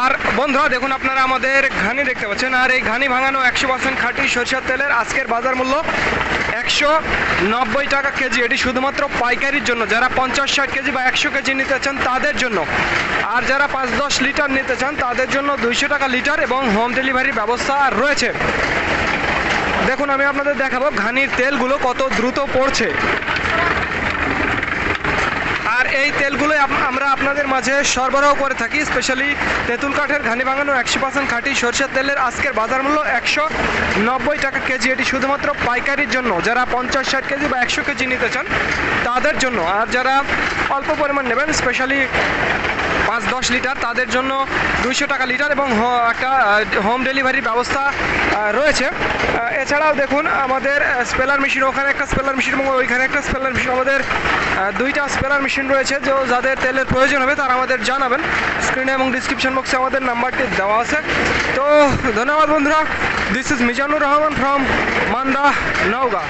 আর বন্ধুরা, দেখুন আপনারা আমাদের ঘানি দেখতে পাচ্ছেন, আর এই ঘানি ভাঙানো একশো পার্সেন্ট খাঁটি সরিষার তেলের আজকের বাজার মূল্য একশো নব্বই টাকা কেজি। এটি শুধুমাত্র পাইকারির জন্য। যারা পঞ্চাশ ষাট কেজি বা একশো কেজি নিতে চান, তাদের জন্য। আর যারা পাঁচ দশ লিটার নিতে চান, তাদের জন্য দুইশো টাকা লিটার এবং হোম ডেলিভারির ব্যবস্থা রয়েছে। দেখুন, আমি আপনাদের দেখাবো ঘানির তেলগুলো কত দ্রুত পড়ছে। এই তেলগুলো আমরা আপনাদের মাঝে সরবরাহ করে থাকি স্পেশালি তেঁতুল কাঠের ঘানি বাঙানো একশো পার্সেন্ট খাঁটি সরষের তেলের আজকের বাজার মূল্য একশো নব্বই টাকা কেজি। এটি শুধুমাত্র পাইকারির জন্য। যারা পঞ্চাশ ষাট কেজি বা একশো কেজি নিতে চান, তাদের জন্য। আর যারা অল্প পরিমাণ নেবেন স্পেশালি পাঁচ দশ লিটার, তাদের জন্য দুইশো টাকা লিটার এবং একটা হোম ডেলিভারির ব্যবস্থা রয়েছে। এছাড়াও দেখুন, আমাদের স্পেলার মেশিন ওখানে একটা স্পেলার মেশিন এবং ওইখানে একটা স্পেলার মেশিন আমাদের দুইটা স্পেলার মেশিন রয়েছে, যে যাদের তেলের প্রয়োজন হবে তারা আমাদের জানাবেন। স্ক্রিনে এবং ডিসক্রিপশন বক্সে আমাদের নাম্বারটি দেওয়া আছে। তো ধন্যবাদ বন্ধুরা। This is Mizanur Rahman from Manda Naogaon